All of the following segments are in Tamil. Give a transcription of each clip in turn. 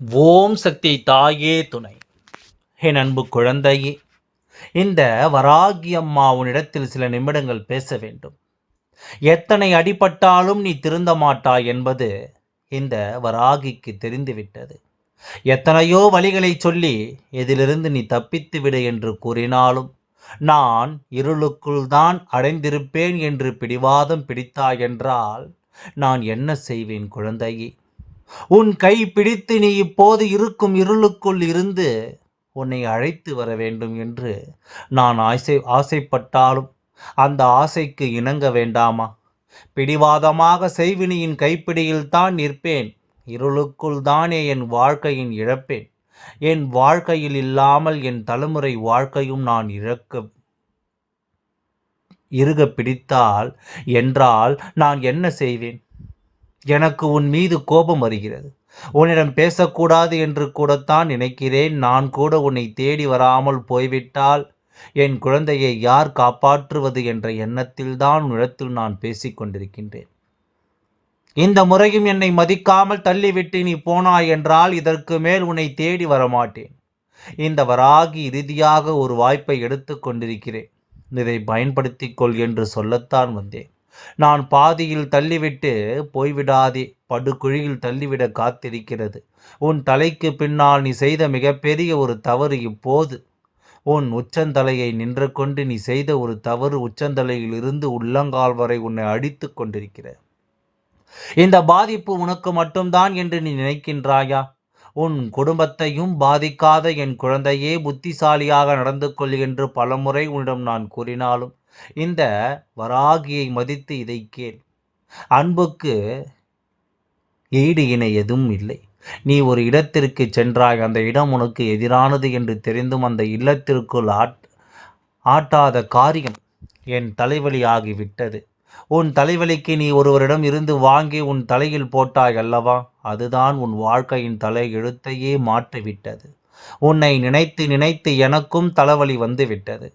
ஓம் சக்தி தாயே துணை. என் அன்பு குழந்தையே இந்த வராகி அம்மா உன்னிடத்தில் சில நிமிடங்கள் பேச வேண்டும். எத்தனை அடிபட்டாலும் நீ திருந்த மாட்டாய் என்பது இந்த வராகிக்கு தெரிந்துவிட்டது. எத்தனையோ வழிகளை சொல்லி இதிலிருந்து நீ தப்பித்து விடு என்று கூறினாலும் நான் இருளுக்குள் தான் அடைந்திருப்பேன் என்று பிடிவாதம் பிடித்தாய் என்றால் நான் என்ன செய்வேன் குழந்தையே? உன் கை பிடித்து நீ இப்போது இருக்கும் இருளுக்குள் இருந்து உன்னை அழைத்து வர வேண்டும் என்று நான் ஆசை ஆசைப்பட்டாலும் அந்த ஆசைக்கு இணங்க வேண்டாமா? பிடிவாதமாக செய்வினியின் கைப்பிடியில் தான் நிற்பேன். இருளுக்குள் தானே என் வாழ்க்கையின் இழப்பேன். என் வாழ்க்கையில் இல்லாமல் என் தலைமுறை வாழ்க்கையும் நான் இழக்க இருக பிடித்தால் என்றால் நான் என்ன செய்வேன்? எனக்கு உன் மீது கோபம் வருகிறது. உன்னிடம் பேசக்கூடாது என்று கூடத்தான் நினைக்கிறேன். நான் கூட உன்னை தேடி வராமல் போய்விட்டால் என் குழந்தையை யார் காப்பாற்றுவது என்ற எண்ணத்தில்தான் உன்னிடத்தில் நான் பேசிக் கொண்டிருக்கின்றேன். இந்த முறையும் என்னை மதிக்காமல் தள்ளிவிட்டு நீ போனாய் என்றால் இதற்கு மேல் உன்னை தேடி வரமாட்டேன். இந்த வராகி இறுதியாக ஒரு வாய்ப்பை எடுத்து கொண்டிருக்கிறேன். இதை பயன்படுத்திக் கொள் என்று சொல்லத்தான் வந்தேன். நான் பாதியில் தள்ளிவிட்டு போய்விடாதே படுகுழியில் தள்ளிவிட காத்திருக்கிறது. உன் தலைக்கு பின்னால் நீ செய்த மிகப்பெரிய ஒரு தவறு இப்போது. உன் உச்சந்தலையை நின்று கொண்டு நீ செய்த ஒரு தவறு உச்சந்தலையில் இருந்து உள்ளங்கால் வரை உன்னை அடித்து கொண்டிருக்கிற இந்த பாதிப்பு உனக்கு மட்டும்தான் என்று நீ நினைக்கின்றாயா? உன் குடும்பத்தையும் பாதிக்காத என் குழந்தையே புத்திசாலியாக நடந்து கொள் என்று பலமுறை உன்னிடம் நான் கூறினாலும் இந்த வராகியை மதித்து இதை கேள். அன்புக்கு ஈடு இணை எதுவும் இல்லை. நீ ஒரு இடத்திற்கு சென்றாய் அந்த இடம் உனக்கு எதிரானது என்று தெரிந்தும் அந்த இல்லத்திற்குள் ஆட் ஆட்டாத காரியம் என் தலைவலி ஆகிவிட்டது உன் தலைவலிக்கு நீ ஒருவரிடம் இருந்து வாங்கி உன் தலையில் போட்டாய் அல்லவா? அதுதான் உன் வாழ்க்கையின் தலை எழுத்தையே மாற்றிவிட்டது. உன்னை நினைத்து நினைத்து எனக்கும் தலைவலி வந்து விட்டது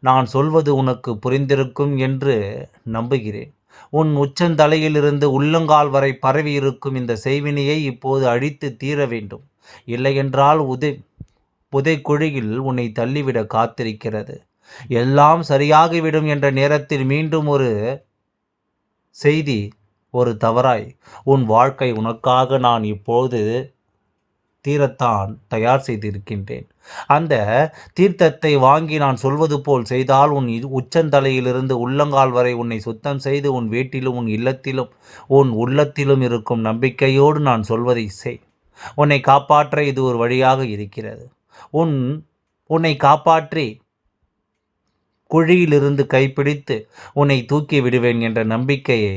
நான் சொல்வது உனக்கு புரிந்திருக்கும் என்று நம்புகிறேன். உன் உச்சந்தலையிலிருந்து உள்ளங்கால் வரை பரவி இருக்கும் இந்த செய்வினையை இப்போது அழித்து தீர வேண்டும். இல்லையென்றால் உதை புதைக்குழியில் உன்னை தள்ளிவிட காத்திருக்கிறது. எல்லாம் சரியாகிவிடும் என்ற நேரத்தில் மீண்டும் ஒரு செய்தி ஒரு தவறாய். உன் வாழ்க்கை உனக்காக நான் இப்போது தீரத்தான் தயார் செய்திருக்கின்றேன். அந்த தீர்த்தத்தை வாங்கி நான் சொல்வது போல் செய்தால் உன் உச்சந்தலையிலிருந்து உள்ளங்கால் வரை உன்னை சுத்தம் செய்து உன் வீட்டிலும் உன் இல்லத்திலும் உன் உள்ளத்திலும் இருக்கும் நம்பிக்கையோடு நான் சொல்வதை செய். உன்னை காப்பாற்ற இது ஒரு வழியாக இருக்கிறது. உன் உன்னை காப்பாற்றி குழியிலிருந்து கைப்பிடித்து உன்னை தூக்கி விடுவேன் என்ற நம்பிக்கையை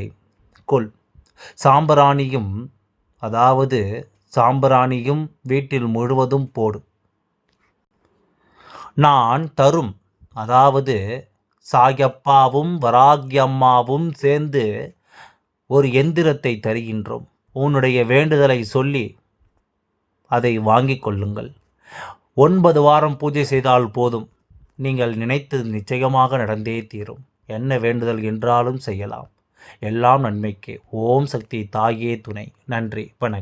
கொள். சாம்பராணியும் அதாவது சாம்பிராணியும் வீட்டில் முழுவதும் போடு. நான் தரும். அதாவது சாயப்பாவும் வராகியம்மாவும் சேர்ந்து ஒரு எந்திரத்தை தருகின்றோம். உன்னுடைய வேண்டுதலை சொல்லி அதை வாங்கிக் கொள்ளுங்கள். ஒன்பது வாரம் பூஜை செய்தால் போதும். நீங்கள் நினைத்தது நிச்சயமாக நடந்தே தீரும். என்ன வேண்டுதல் என்றாலும் செய்யலாம். எல்லாம் நன்மைக்கு. ஓம் சக்தி தாயே துணை. நன்றி. வணக்கம்.